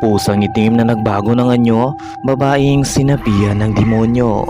Pusang itim na nagbago ng anyo, babaeng sinabihan ng demonyo.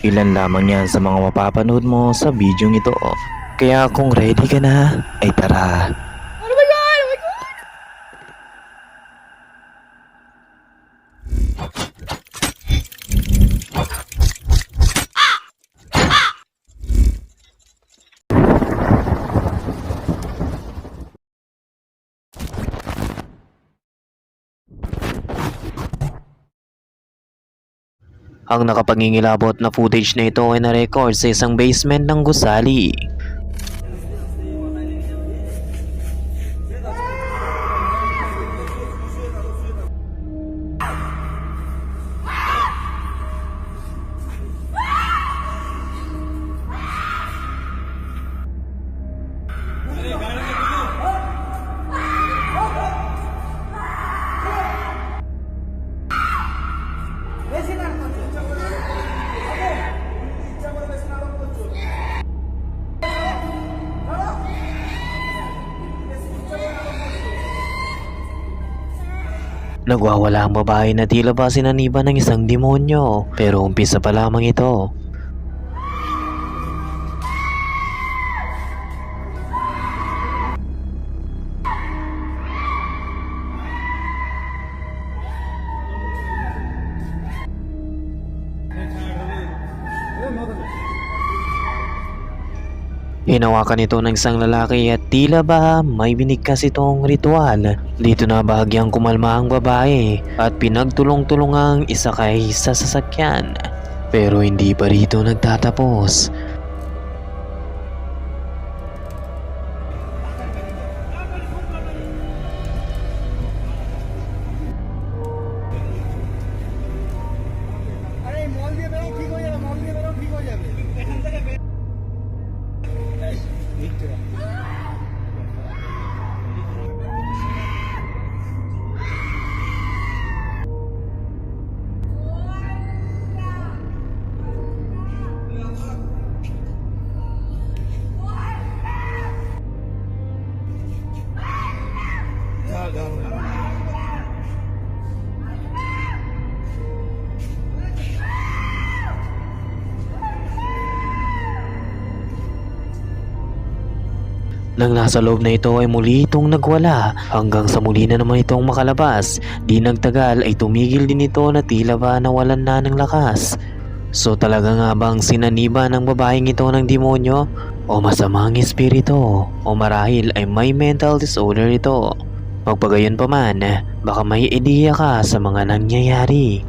Ilan lamang yan sa mga mapapanood mo sa bidyong ito. Kaya kung ready ka na, ay tara. Ang nakapangingilabot na footage na ito ay na-record sa isang basement ng gusali. Nagwawala ang babae na tila ba sinaniba ng isang demonyo. Pero umpisa pa lamang ito. Hinawakan ito ng isang lalaki at tila ba may binigkas itong ritual. Dito na bahagyang kumalma ang babae at pinagtulong-tulungang isakay sa sasakyan. Pero hindi pa rito nagtatapos. Nang nasa loob na ito ay muli itong nagwala hanggang sa muli na naman itong makalabas. Di nagtagal ay tumigil din ito na tila ba nawalan na ng lakas. So talaga nga bang sinaniba ng babaeng ito ng demonyo? O masamang espiritu? O marahil ay may mental disorder ito? Magpagayon pa man, baka may ideya ka sa mga nangyayari.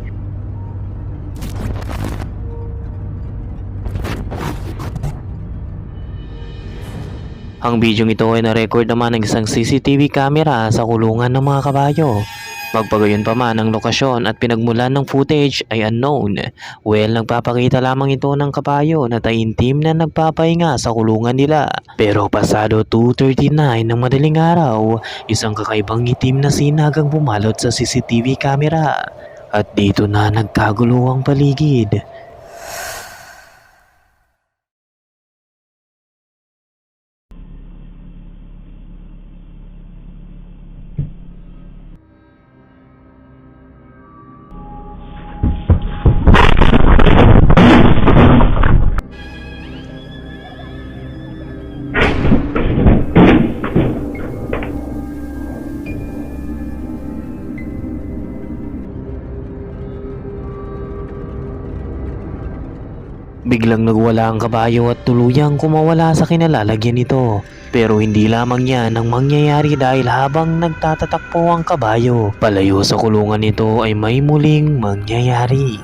Ang bidyong ito ay na-record naman ng isang CCTV camera sa kulungan ng mga kabayo. Magpagayon pa man ang lokasyon at pinagmulan ng footage ay unknown. Well, nagpapakita lamang ito ng kabayo na taintim na nagpapahinga sa kulungan nila. Pero pasado 2.39 ng madaling araw, isang kakaibang itim na sinagang bumalot sa CCTV camera. At dito na nagkagulo ang paligid. Biglang nagwala ang kabayo at tuluyang kumawala sa kinalalagyan nito. Pero hindi lamang yan ang mangyayari dahil habang nagtatatakpo ang kabayo, palayo sa kulungan nito ay may muling mangyayari.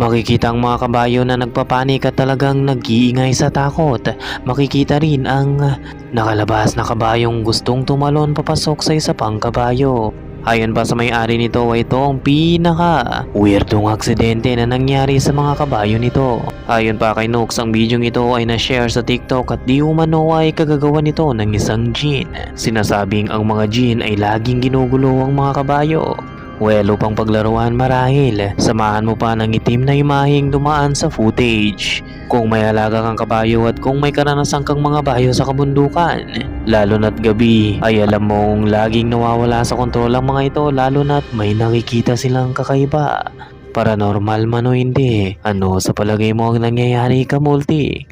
Makikita ang mga kabayo na nagpapanik at talagang nag-iingay sa takot. Makikita rin ang nakalabas na kabayong gustong tumalon papasok sa isa pang kabayo. Ayon pa sa may-ari nito ay ito ang pinaka weirdong aksidente na nangyari sa mga kabayo nito. Ayon pa kay Nooks, ang bidyong ito ay na-share sa TikTok at di umano ay kagagawa nito ng isang Jin. Sinasabing ang mga Jin ay laging ginugulo ang mga kabayo. Well, upang paglaruan marahil, samahan mo pa ng itim na imaheng dumaan sa footage. Kung may alaga kang kabayo at kung may karanasan kang mga bayo sa kabundukan, lalo na't gabi, ay alam mong laging nawawala sa kontrol ang mga ito lalo na't may nakikita silang kakaiba. Paranormal man o hindi, ano sa palagay mo ang nangyayari ka multi?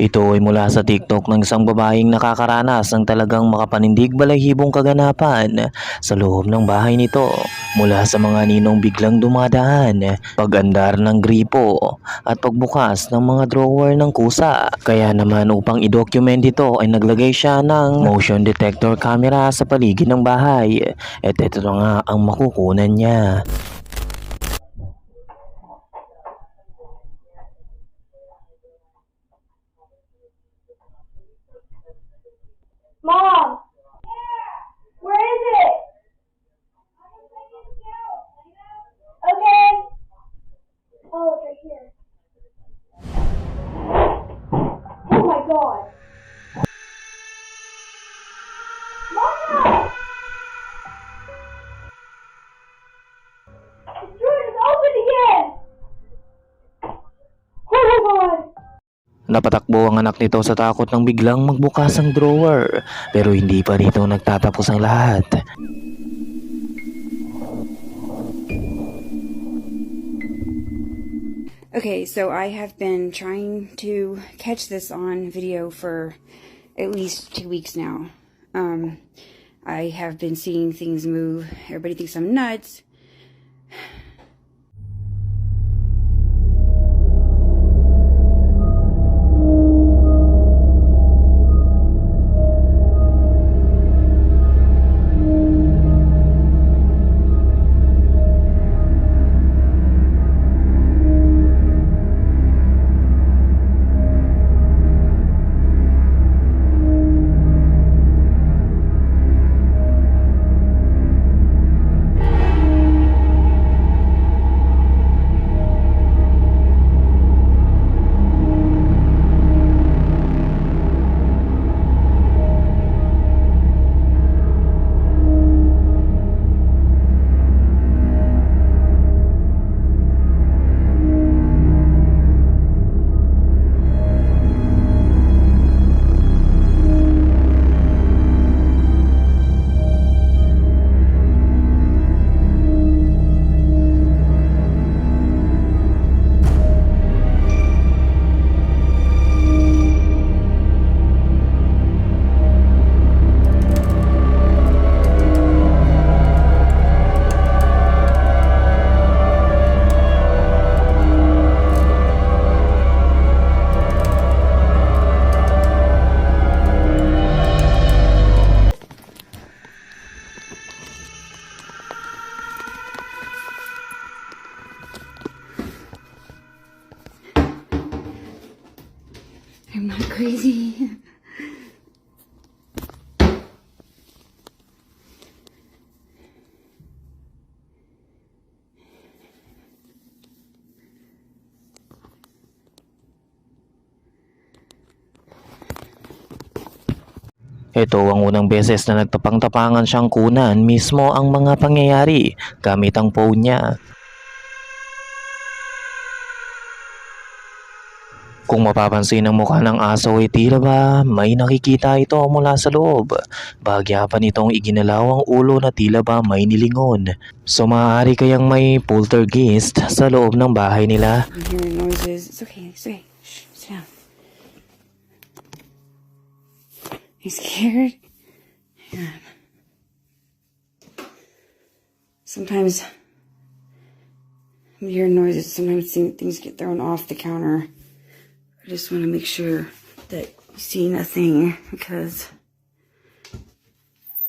Ito ay mula sa TikTok ng isang babaeng nakakaranas ng talagang makapanindig balahibong kaganapan sa loob ng bahay nito. Mula sa mga ninong biglang dumadaan, pag-andar ng gripo at pagbukas ng mga drawer ng kusa. Kaya naman upang i-document ito ay naglagay siya ng motion detector camera sa paligid ng bahay. At ito na nga ang makukunan niya. Mom! Napatakbo ang anak nito sa takot nang biglang magbukas ang drawer. Pero hindi pa rito nagtatapos ang lahat. Okay, so I have been trying to catch this on video for at least two weeks now. Um, I have been seeing things move. Everybody thinks I'm nuts. Ito ang unang beses na nagtapang-tapangan siyang kunan mismo ang mga pangyayari gamit ang phone niya. Kung mapapansin ang mukha ng aso ay tila ba may nakikita ito mula sa loob. Bahagya pa nitong iginalaw ang ulo na tila ba may nilingon. So maaari kayang may poltergeist sa loob ng bahay nila. I'm hearing noises. It's okay. It's okay. You scared? Yeah. Sometimes I'm hearing noises. Sometimes thi- things get thrown off the counter. I just want to make sure that you see nothing because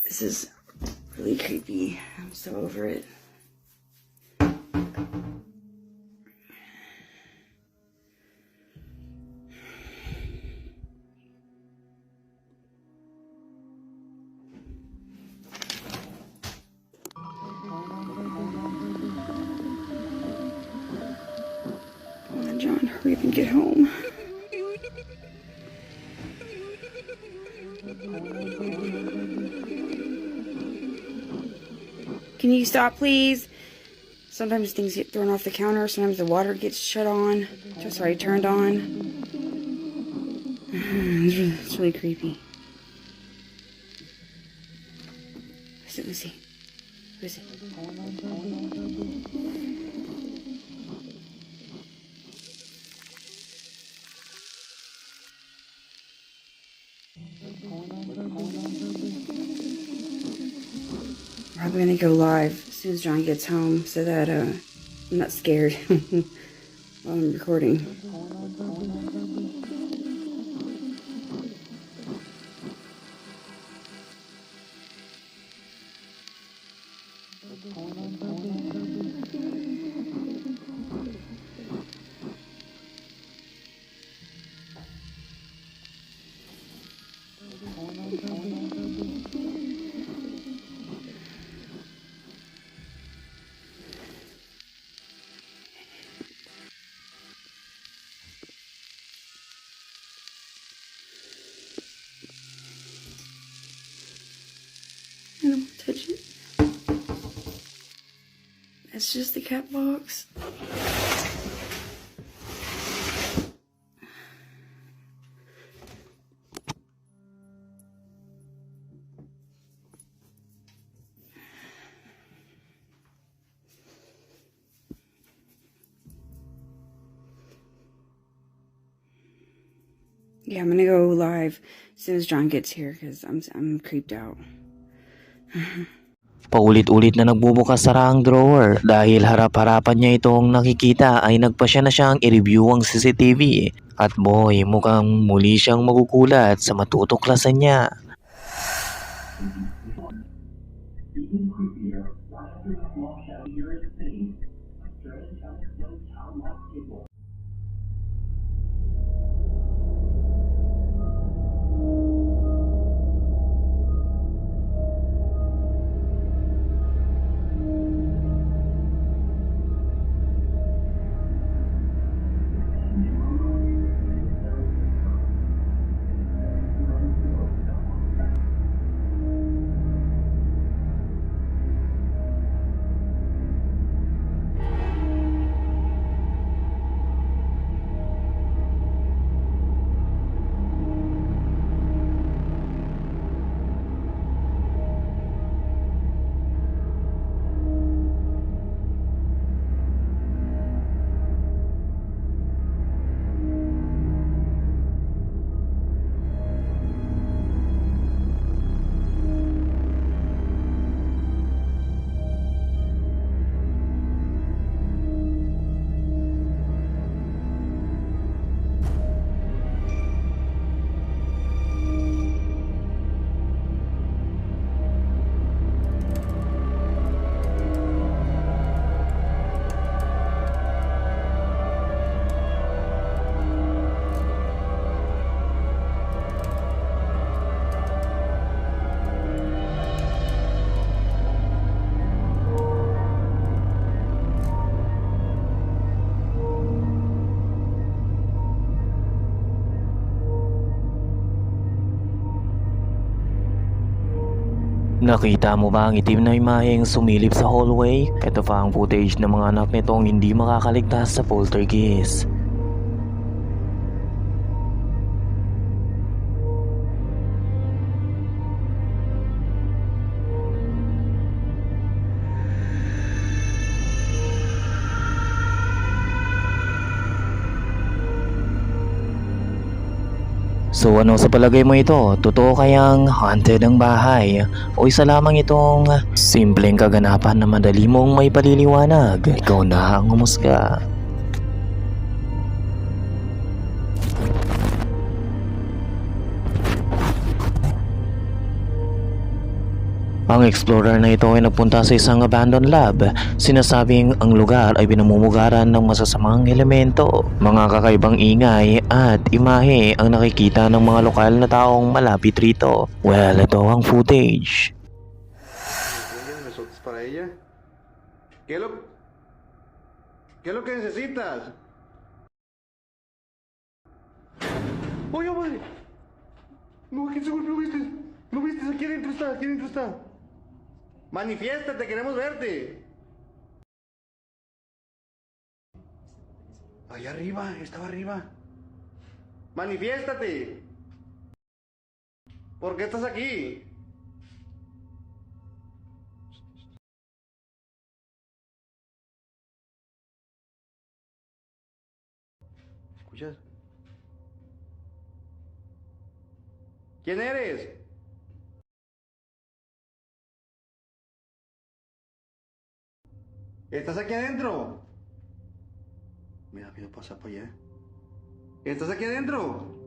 This is really creepy. I'm so over it. Get home. Can you stop, please? Sometimes things get thrown off the counter. Sometimes the water gets shut on. Just sorry, turned on. It's really, creepy. Who's it? Who's he? Who is it? Probably gonna go live as soon as John gets home so that uh, I'm not scared while I'm recording. That's just the cat box. Yeah, I'm gonna go live as soon as John gets here because I'm I'm creeped out. Paulit-ulit na nagbubukas sara ang drawer dahil harap-harapan niya itong nakikita ay nagpasya na siyang i-review ang CCTV. At boy, mukhang muli siyang magugulat sa matutuklasan niya. Nakita mo ba ang itim na imaheng sumilip sa hallway? Ito pa ang footage ng mga anak nitong hindi makakaligtas sa poltergeist. So ano sa palagay mo ito? Totoo kayang haunted ang bahay? O isa lamang itong simpleng kaganapan na madali mong may paliliwanag? Ikaw na ang humusga. Ang explorer na ito ay nagpunta sa isang abandoned lab. Sinasabing ang lugar ay binamumugaran ng masasamang elemento. Mga kakaibang ingay at imahe ang nakikita ng mga lokal na taong malapit rito. Well, ito ang footage. Para ella. ¿Qué lo, qué lo que necesitas? ¡Oye, madre! No, ¿quién se golpeó? ¿Viste? ¿Lo viste? Aquí adentro está, aquí adentro está. Manifiéstate, queremos verte. Allá arriba, estaba arriba. Manifiéstate. ¿Por qué estás aquí? ¿Escuchas? ¿Quién eres? ¿Estás aquí adentro? Mira, mira, pasa para allá. ¿Estás aquí adentro?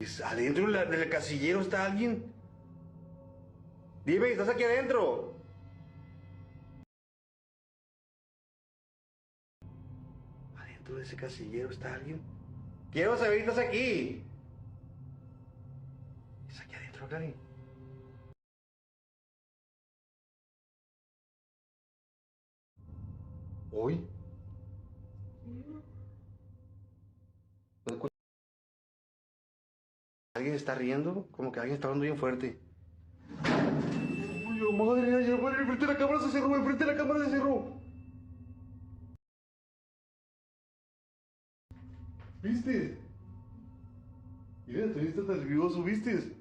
¿Es ¿Adentro del casillero está alguien? Dime, ¿estás aquí adentro? ¿Adentro de ese casillero está alguien? Quiero saber estás aquí. ¿Estás aquí adentro, Cari? ¿Hoy? ¿Alguien está riendo? Como que alguien está hablando bien fuerte. Uy, madre, ay, madre, enfrente de la cámara se cerró, enfrente de la cámara se cerró. ¿Viste? Mira, te viste tan nervioso, ¿viste?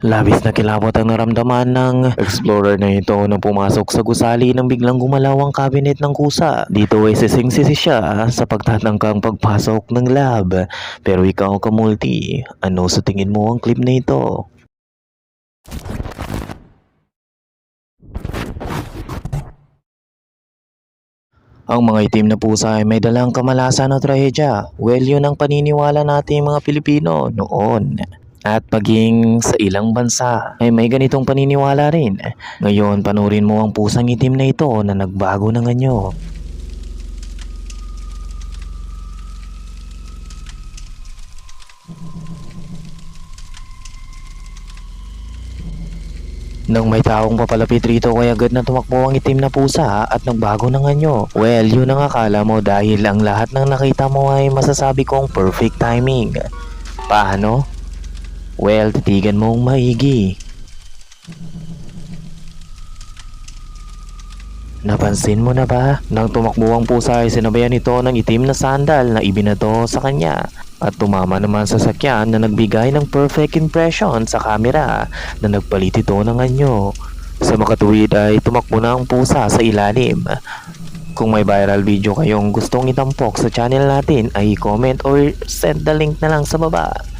Labis na kilabot ang naramdaman ng explorer na ito na pumasok sa gusali nang biglang gumalaw ang cabinet ng kusa. Dito ay sisingsisi siya sa pagtatangkang pagpasok ng lab. Pero ikaw kamulti, ano sa tingin mo ang clip na ito? Ang mga itim na pusa ay may dalang kamalasan at trahedya. Well, yun ang paniniwala nating mga Pilipino noon. At paging sa ilang bansa ay may ganitong paniniwala rin. Ngayon, panurin mo ang pusang itim na ito na nagbago ng anyo. Nang may taong papalapit rito kaya agad na tumakbo ang itim na pusa at nagbago ng anyo. Well, yun ang akala mo dahil ang lahat ng nakita mo ay masasabi kong perfect timing. Paano? Well, titigan mong maigi. Napansin mo na ba? Nang tumakbo ang pusa ay sinabayan ito ng itim na sandal na ibinato sa kanya. At tumama naman sa sakyan na nagbigay ng perfect impression sa camera na nagpalit ito ng anyo. Sa makatuwid ay tumakbo na ang pusa sa ilalim. Kung may viral video kayong gustong itampok sa channel natin ay comment or send the link na lang sa baba.